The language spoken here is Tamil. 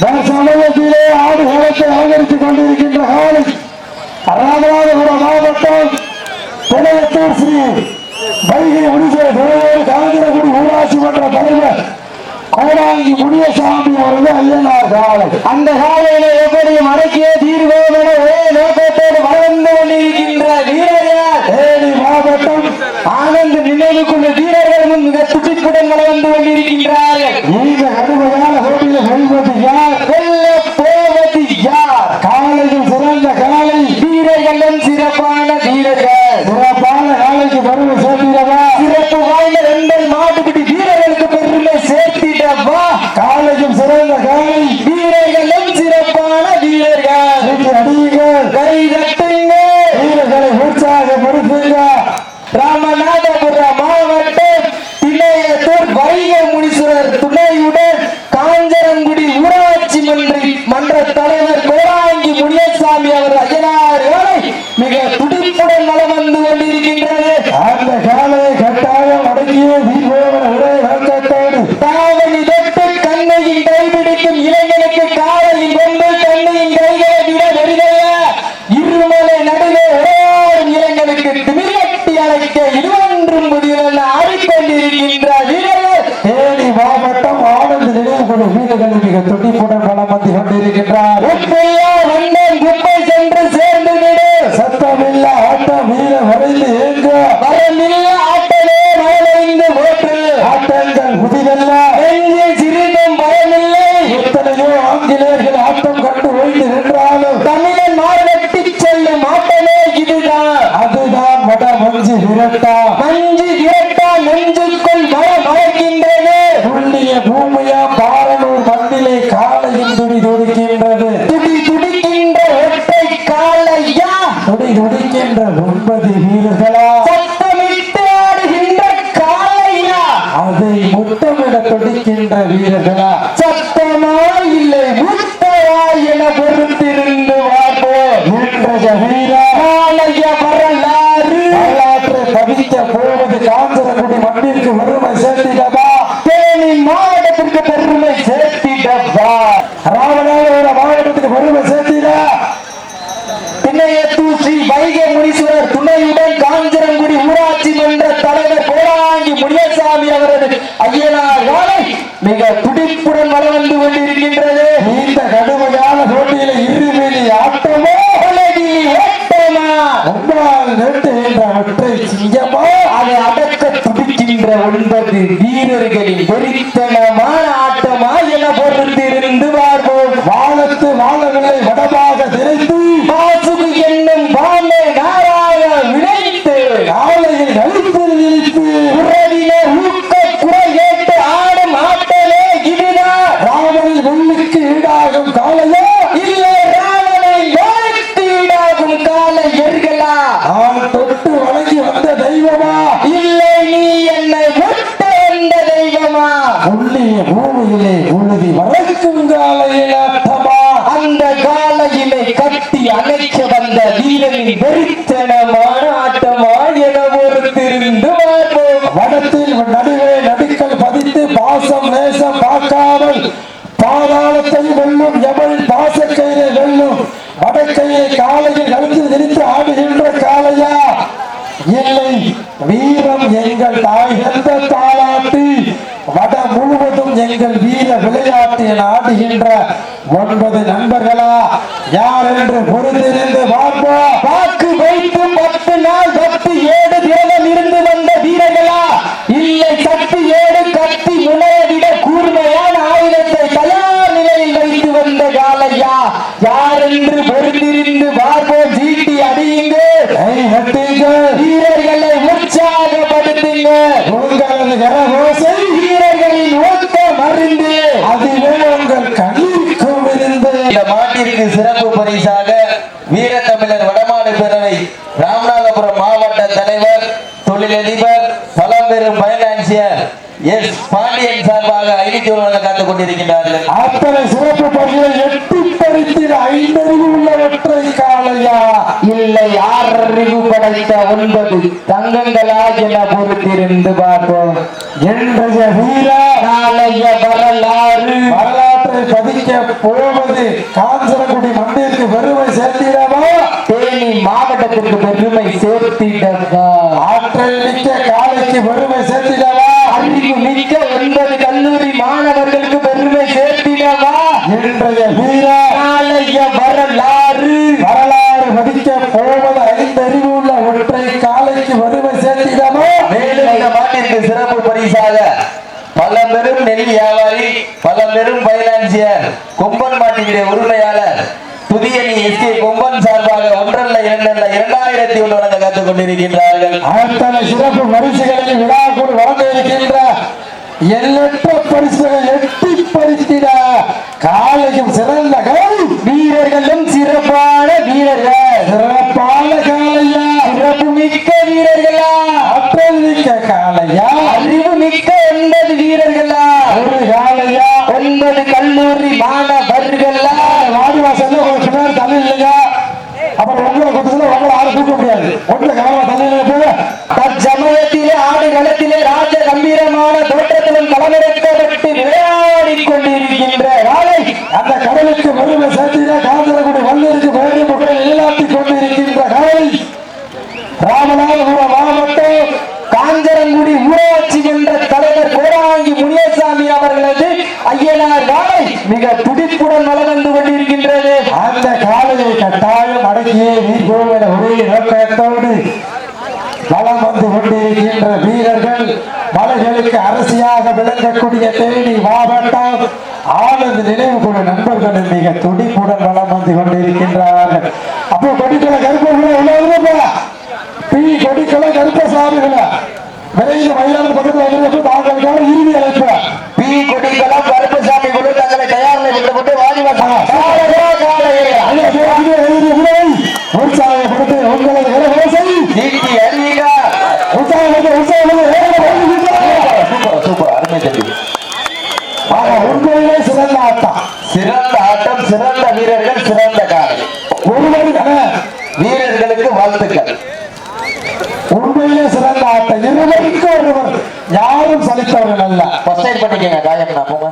சமூகத்திலே ஆடு களத்தை அலங்கரித்துக் கொண்டிருக்கின்ற காலை ராமநாதபுரம் மாவட்டம் பெணையத்தூர் ஸ்ரீ வைகை முடிசை துறையோடு காந்திரகுடி ஊராட்சி மன்ற தலைவர் கோடாங்கி முனியசாமி அவர்கள் ஐயனார் காலை அந்த காலையில எப்படி மடக்கிய தீர்வோம் என ஒரே நோக்கத்தோடு வளர்ந்து கொண்டிருக்கின்ற வீரர்கள். தேனி மாவட்டம் ஆனந்த் நினைவுக்குள்ள வீரர்களும் மிக துடிப்புடன் வளர்ந்து கொண்டிருக்கின்றார்கள் இந்த கடுமையான போட்டியில் வெல்வது யார் வெல்ல போவது யார் காலையில் சிறந்த காலை வீரர்களும் சிறப்பான வீரர்கள் சிறப்பான காலைக்கு பெருமை சேர்த்திடவா சிறப்பு வாய்ந்த ரெண்டல் மாட்டுப்பிடி வீரர்களுக்கு பெருமை சேர்த்திடவா காலையும் சிறந்த காலை வீரர்களும் சிறப்பான வீரர்கள் வீட்டு அடியுங்கள் கை தட்டுங்க வீரர்களை உற்சாகப்படுத்துங்க ராமநாதபுரம் மாவட்டம் திணையத்தூர் வைக முனீஸ்வரர் துணையுடன் காஞ்சரங்குடி ஊராட்சி மன்றி மன்ற தலைவர் கோராங்கி முனியசாமி அவர் அஜனார்களை மிக துடிப்புடன் நலம் வந்து கொண்டிருக்கின்றது அந்த காலையை கட்டாயம் அடக்கிய தீபோவன ஒரே நோக்கத்தோடு தாவணி தொட்டு கண்ணையின் கைபிடிக்கும் இளைஞனுக்கு காலையின் கொண்டு கண்ணையின் கைகளை விட வெறுகைய இருமலை நடுவே ஓடும் இளைஞனுக்கு திமிரட்டி அழைக்க இருவன்றும் முடிவென ஆடிக்கொண்டிருக்கின்ற வீரர்கள் தேனி மாவட்டம் ஆனந்த நினைவுக்குழு வீரர்கள் மிக துடிப்புடன் வளம் வந்து கொண்டிருக்கின்றார். மஞ்சு விரட்டா. மஞ்சு இரட்டா நெஞ்சுக்குள் மரம் மறக்கின்றது புண்ணிய பூமியா பாரனூர் மண்ணிலே காலையும் துடி துடிக்கின்றது. துடி துடிக்கின்ற ஒற்றை காலையா துடி துடிக்கின்ற ஒன்பது வீரர்களா? அதை முத்தமிட துடிக்கின்ற வீரர்களா? சத்தமா இல்லை முத்தவா என பொறுத்திருந்து பார்ப்போம் இன்றைய வீரா. வரலாற்றை பதிக்க போவது காஞ்சனகுடி மண்ணிற்கு பெருமை சேர்த்திடவா? தேனி மாவட்டத்திற்கு பெருமை சேர்த்திடவா? ராமநாதபுர மாவட்டத்துக்கு பெருமை சேர்த்திட? திண்ணையத்தூர் ஸ்ரீ வைகை முனீஸ்வரர் துணையுடன் காஞ்சனங்குடி ஊராட்சி மன்ற தலைவர் கோடாங்கி முனியசாமி அவரது ஐயனார் வாழை மிக துடிப்புடன் வளர்ந்து கொண்டிருக்கின்றது. இந்த கடுமையான போட்டியில இருவேலி ஆட்டமோ உலகி ஓட்டமா ஒன்றால் நெட்டு என்ற ஒற்றை சிங்கமோ அதை அடக்க துடிக்கின்ற ஒன்பது வீரர்களின் வெறித்தனமான ஆட்டமா என பொறுத்திருந்து பார்ப்போம் வானத்து வாழவில்லை வடமாக திரைத்து மாசுகு என்னும் பாம்பே நாராய விளைத்து காலையில் நலிப்பில் இழித்து உறவினர் ஊக்க குறை கேட்டு ஆடும் ஆட்டலே இதுதான் ராமனில் வெள்ளிக்கு ஈடாகும் காலையோ? இல்லை ராவணை யாருக்கு ஈடாகும் கால எர்களா நான் தொட்டு வணங்கி வந்த தெய்வமா? பாதாளத்தை வெல்லும் எவன் பாசக்கயிறை வெல்லும் வடக்கையை காலையில் கழுத்தில் திரித்து ஆடுகின்ற காலையா இல்லை வீரம் எங்கள் தாய் எந்த தாளாட்டி. வட முழுவதும் எங்கள் வீர விளையாட்டு என ஆடுகின்ற ஒன்பது நண்பர்களா. யார் என்று பொறுத்திருந்து பார்ப்போம் வாக்கு வைத்து பத்து நாள் பத்து ஏழு தினம் இருந்து வந்த வீரர்களா இல்லை சக்தி ஏழு கத்தி முனைய விட கூர்மையான ஆயுதத்தை தயார் நிலையில் வைத்து வந்த காலையா யார் என்று பொறுத்திருந்து பார்ப்போம் சீட்டி அடியுங்க கை கட்டுங்கள் வீரர்களை உற்சாகப்படுத்துங்க உங்களது கரகோசை வீரர்களின் ஓட்ட மருந்து அதிலே உங்கள் கண்ணிற்கும் இருந்து இந்த மாட்டிற்கு சிறப்பு பரிசாக வீரத்தமிழர் வடமாடு பேரவை ராமநாதபுரம் மாவட்ட தலைவர் தொழிலதிபர் பழம்பெரும் பைனான்சியர் எஸ் பாண்டியன் சார்பாக ஐநூத்தி ஒரு வழங்க கொண்டிருக்கின்றார்கள். அத்தனை சிறப்பு எட்டி பறித்திட ஐந்தறிவு இல்லை அறிவு படைத்த ஒன்பது தங்கங்களா என பொறுத்திருந்து பார்ப்போம். இன்றைய வீர நாளைய வரலாறு? வரலாற்று பதிக்க போவது காஞ்சனகுடி மண்ணிற்கு பெருமை சேர்த்திடவா? தேனி மாவட்டத்திற்கு பெருமை சேர்த்திடவா? ஆற்றல் மிக்க காலைக்கு பெருமை சேர்த்திடவா அறிவு மிக்க ஒன்பது கல்லூரி மாணவர்களுக்கு பெருமை சேர்த்திடவா இன்றைய வீரா நாளைய வரலாறு வரலாறு மதிக்க போவது ஐந்து அறிவு உள்ள ஒற்றை காலைக்கு பெருமை சேர்த்திடவா மேலும் மாட்டிற்கு சிறப்பு பரிசாக பழம்பெரும் நெல் வியாபாரி பழம்பெரும் பைனான்சியர் கொம்பன் மாட்டினுடைய உரிமையாளர் புதியணி எஸ் கே கொம்பன் சார்பாக ஒன்றல்ல இரண்டல்ல இரண்டாயிரத்தி ஒன்று வழங்க காத்துக் கொண்டிருக்கின்றார்கள். அத்தனை சிறப்பு பரிசுகளை விழா கூட வழங்க இருக்கின்ற எண்ணற்ற பரிசுகளை எட்டி பறித்திட காலையும் சிறந்த காலை. வீரர்களும் சிறப்பான வீரர்கள். சிறப்பான காலையா? சிறப்பு மிக்க வீரர்களா ஆற்றல் மிக்க காலையா அறிவு மிக்க ஒன்பது வீரர்களா ஒரு காலையா ஒன்பது கல்லூரி மாணவர்களா வாடி வாசல்ல ஒரு பின்னாடி தள்ளி இல்லைங்க அப்புறம் உங்களை கொடுத்ததுல உங்களை முடியாது ஒன்று கவலை தள்ளி இல்லைங்க தற்சமயத்திலே ஆடு களத்திலே ராஜ கம்பீரமான தோற்றத்திலும் களமிறக்கப்பட்டு விளையாடி கொண்டிருக்கின்ற காலை அந்த கடலுக்கு முழுமை சேர்த்திட காந்தரகுடி வல்லிற்கு வேறு முறை இல்லாத்தி கொண்டிருக்கின்ற காலை ராமநாதபுரம் மாவட்டம் காஞ்சரங்குடி ஊராட்சி என்ற தலைவர் கோடாங்கி முனியசாமி அவர்களது ஐயனார் காலை மிக துடிப்புடன் வளம் வந்து கொண்டிருக்கின்றது அந்த காலையை அடக்கியே நீர்கோவில ஒரே நோக்கத்தோடு வளம் வந்து கொண்டிருக்கின்ற வீரர்கள் மலைகளுக்கு அரசியாக விளங்கக்கூடிய தேனி மாவட்டம் ஆனந்த் நினைவு குழு நண்பர்கள் மிக துடிப்புடன் வளம் வந்து கொண்டிருக்கின்றார்கள். அப்போ கொடிக்கல உள்ளவங்க பி. கொடிக்கல கருப்பசாமிகளை. விரைந்து மயிலாடு பக்கத்தில் வந்து தாங்களுக்கான இறுதி அழைப்பு. பி கொடிகளம் கருப்பசாமி குழு தங்களை தயார் நிலையில் கொண்டு வாடிவாசம் உற்சாகப்படுத்தி உங்களது இளவரசை நீட்டி அறிவிகா உற்சாகப்படுத்தி உற்சாகப்படுத்தி சூப்பர் சூப்பர் அருமை தம்பி. உண்மையிலே சிறந்த ஆட்டம். சிறந்த ஆட்டம் சிறந்த வீரர்கள் சிறந்த காலை ஒருவருக்கான வீரர்களுக்கு வாழ்த்துக்கள். உண்மையிலே சிறந்த ஆட்டம். இருவருக்கு ஒருவர். யாரும் சலித்தவர்கள் அல்ல. எய்ட் பண்ணிக்கங்க காயம் நான் போங்க